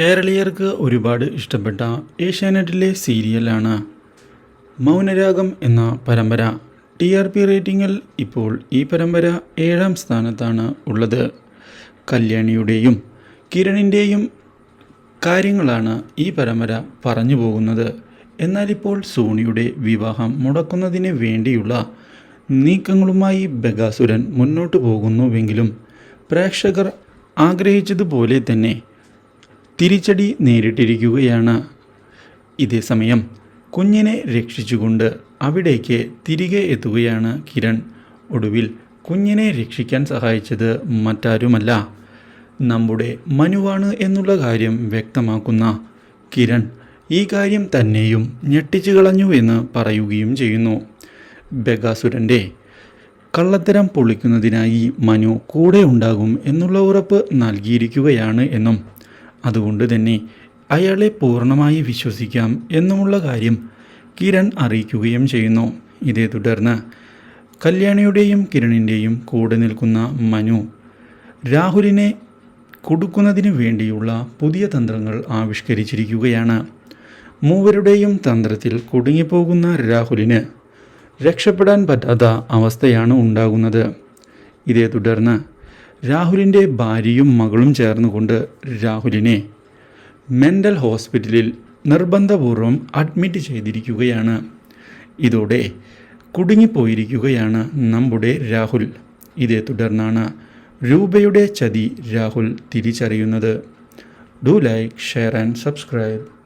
കേരളീയർക്ക് ഒരുപാട് ഇഷ്ടപ്പെട്ട ഏഷ്യാനെറ്റിലെ സീരിയലാണ് മൗനരാഗം എന്ന പരമ്പര. ടി ആർ പി റേറ്റിംഗിൽ ഇപ്പോൾ ഈ പരമ്പര ഏഴാം സ്ഥാനത്താണ് ഉള്ളത്. കല്യാണിയുടെയും കിരണിന്റെയും കാര്യങ്ങളാണ് ഈ പരമ്പര പറഞ്ഞു പോകുന്നത്. എന്നാൽ ഇപ്പോൾ സോണിയുടെ വിവാഹം മുടക്കുന്നതിന് വേണ്ടിയുള്ള നീക്കങ്ങളുമായി ബഗാസുരൻ മുന്നോട്ട് പോകുന്നുവെങ്കിലും പ്രേക്ഷകർ ആഗ്രഹിച്ചതുപോലെ തന്നെ തിരിച്ചടി നേരിട്ടിരിക്കുകയാണ്. ഇതേസമയം കുഞ്ഞിനെ രക്ഷിച്ചുകൊണ്ട് അവിടേക്ക് തിരികെ എത്തുകയാണ് കിരൺ. ഒടുവിൽ കുഞ്ഞിനെ രക്ഷിക്കാൻ സഹായിച്ചത് മറ്റാരുമല്ല. നമ്മുടെ മനുവാണ് എന്നുള്ള കാര്യം വ്യക്തമാക്കുന്ന കിരൺ ഈ കാര്യം തന്നെയും ഞെട്ടിച്ചു കളഞ്ഞു എന്ന് പറയുകയും ചെയ്യുന്നു. ബഗാസുരന്റെ കള്ളത്തരം പൊളിക്കുന്നതിനായി മനു കൂടെ ഉണ്ടാകും എന്നുള്ള ഉറപ്പ് നൽകിയിരിക്കുകയാണ് എന്നും അതുകൊണ്ട് തന്നെ അയാളെ പൂർണമായി വിശ്വസിക്കാം എന്നുമുള്ള കാര്യം കിരൺ അറിയിക്കുകയും ചെയ്യുന്നു. ഇതേ തുടർന്ന് കല്യാണിയുടെയും കിരണിന്റെയും കൂടെ നിൽക്കുന്ന മനു രാഹുലിനെ കൊടുക്കുന്നതിന് വേണ്ടിയുള്ള പുതിയ തന്ത്രങ്ങൾ ആവിഷ്കരിച്ചിരിക്കുകയാണ്. മൂവരുടെയും തന്ത്രത്തിൽ കുടുങ്ങിപ്പോകുന്ന രാഹുലിന് രക്ഷപ്പെടാൻ പറ്റാത്ത അവസ്ഥയാണ് ഉണ്ടാകുന്നത്. ഇതേ തുടർന്ന് രാഹുലിന്റെ ഭാര്യയും മകളും ചേർന്നുകൊണ്ട് രാഹുലിനെ മെന്റൽ ഹോസ്പിറ്റലിൽ നിർബന്ധപൂർവം അഡ്മിറ്റ് ചെയ്തിരിക്കുകയാണ്. ഇതോടെ കുടുങ്ങിപ്പോയിരിക്കുകയാണ് നമ്മുടെ രാഹുൽ. ഇതേ തുടർന്നാണ് രൂപയുടെ ചതി രാഹുൽ തിരിച്ചറിയുന്നത്. Do like share and subscribe.